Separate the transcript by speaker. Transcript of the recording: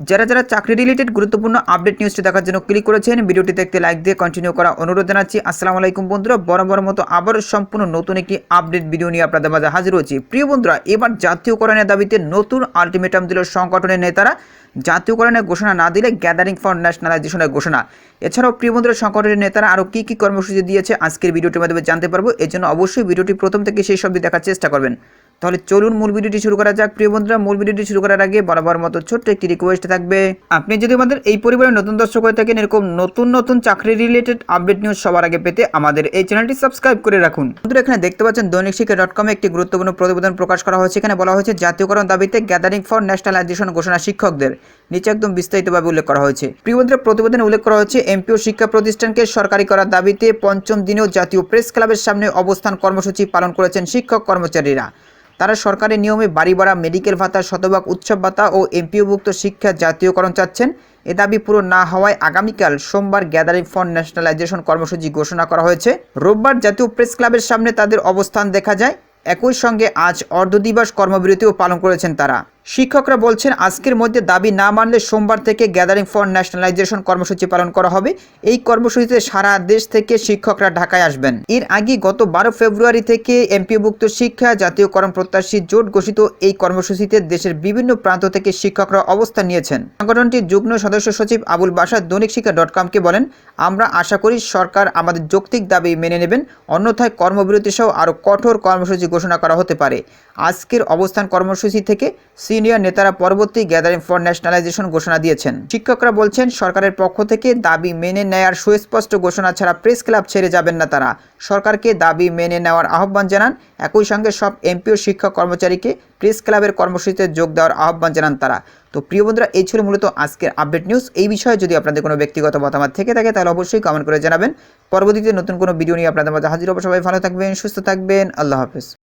Speaker 1: যারা যারা চাকরি রিলেটেড গুরুত্বপূর্ণ আপডেট নিউজটি দেখার জন্য ক্লিক করেছেন, ভিডিওটি দেখতে লাইক দিয়ে কন্টিনিউ করা অনুরোধ জানাচ্ছি। আসসালামু আলাইকুম বন্ধুরা, বরাবর মতো আবারও সম্পূর্ণ নতুন একটি আপডেট ভিডিও নিয়ে আপনাদের মাঝে হাজির হচ্ছি প্রিয় বন্ধুরা, এবার জাতীয়করণের দাবিতে নতুন আলটিমেটাম দিল সংগঠনের নেতারা। জাতীয়করণের ঘোষণা না দিলে গ্যাদারিং ফর ন্যাশনালাইজেশনের ঘোষণা। এছাড়াও প্রিয় বন্ধুরা, সংগঠনের নেতারা আরও কী কী কর্মসূচি দিয়েছে, আজকের ভিডিওটির মাধ্যমে জানতে পারব। এর জন্য অবশ্যই ভিডিওটি প্রথম থেকে সেই সব দেখার চেষ্টা করবেন। তাহলে চলুন মূল ভিডিওটি শুরু করা যাক। প্রিয় বন্ধুরা, মূল ভিডিওটি শুরু করার আগে বরাবর মতো ছোট্ট একটি রিকোয়েস্ট থাকবে। আপনি যদি আমাদের এই পরিবারের নতুন দর্শক হয়ে থাকেন, এরকম নতুন নতুন চাকরি রিলেটেড আপডেট নিউজ সবার আগে পেতে আমাদের এই চ্যানেলটি সাবস্ক্রাইব করে রাখুন। বন্ধুরা, এখানে দেখতে পাচ্ছেন দৈনিক শিক্ষা ডট কমে একটি গুরুত্বপূর্ণ প্রতিবেদন প্রকাশ করা হয়েছে। এখানে বলা হয়েছে, জাতীয়করণ দাবিতে গ্যাদারিং ফর ন্যাশনালাইজেশন ঘোষণা শিক্ষকদের। নিচে একদম বিস্তারিতভাবে উল্লেখ করা হয়েছে। প্রিয় বন্ধুরা, প্রতিবেদনে উল্লেখ করা হয়েছে এমপিও শিক্ষা প্রতিষ্ঠানকে সরকারি করার দাবিতে পঞ্চম দিনেও জাতীয় প্রেস ক্লাবের সামনে অবস্থান কর্মসূচি পালন করেছেন শিক্ষক কর্মচারীরা। তারা সরকারের নিয়মে বাড়ি ভাড়া, মেডিকেল ভাতা, শতভাগ উৎসব ভাতা ও এমপিওভুক্ত শিক্ষা জাতীয়করণ চাচ্ছেন। এ দাবি পুরো না হওয়ায় আগামীকাল সোমবার গ্যাদারিং ফর ন্যাশনালাইজেশন কর্মসূচি ঘোষণা করা হয়েছে। রোববার জাতীয় প্রেস ক্লাবের সামনে তাদের অবস্থান দেখা যায়। একই সঙ্গে আজ অর্ধ দিবস কর্মবিরতিও পালন করেছেন তারা। শিক্ষকরা বলছেন, আজকের মধ্যে দাবি না মানলে সোমবার থেকে গ্যাদারিং ফর ন্যাশনালাইজেশন কর্মসূচি পালন করা হবে। এই কর্মসূচিতে সারা দেশ থেকে শিক্ষকরা ঢাকায় আসবেন। এর আগে গত বারো ফেব্রুয়ারি থেকে এমপিভুক্ত শিক্ষা, জাতীয়করণ প্রত্যাশী জোট ঘোষিত এই কর্মসূচিতে দেশের বিভিন্ন প্রান্ত থেকে শিক্ষকরা অবস্থান নিয়েছেন। সংগঠনটির যুগ্ম সদস্য সচিব আবুল বাসা দৈনিক শিক্ষা ডট কমকে বলেন, আমরা আশা করি সরকার আমাদের যৌক্তিক দাবি মেনে নেবেন, অন্যথায় কর্মবিরতি সহ আরও কঠোর কর্মসূচি ঘোষণা করা হতে পারে। আজকের অবস্থান কর্মসূচি থেকে সিনিয়র নেতারা পরবর্তী গ্যাদারিং ফর ন্যাশনালাইজেশন ঘোষণা দিয়েছেন। শিক্ষকরা বলছেন, সরকারের পক্ষ থেকে দাবি মেনে নেয়ার সুস্পষ্ট ঘোষণা ছাড়া প্রেস ক্লাব ছেড়ে যাবেন না তারা। সরকারকে দাবি মেনে নেওয়ার আহ্বান জানান। একই সঙ্গে সব এমপিও শিক্ষক কর্মচারীকে প্রেস ক্লাবের কর্মসূচিতে যোগ দেওয়ার আহ্বান জানান তারা। তো প্রিয় বন্ধুরা, এই ছিল মূলত আজকের আপডেট নিউজ এই বিষয়ে যদি আপনাদের কোনো ব্যক্তিগত মতামত থেকে থাকে, তাহলে অবশ্যই কমেন্ট করে জানাবেন। পরবর্তীতে নতুন কোনো ভিডিও নিয়ে আপনাদের মাঝে হাজির হব। সবাই ভালো থাকবেন, সুস্থ থাকবেন। আল্লাহ হাফেজ।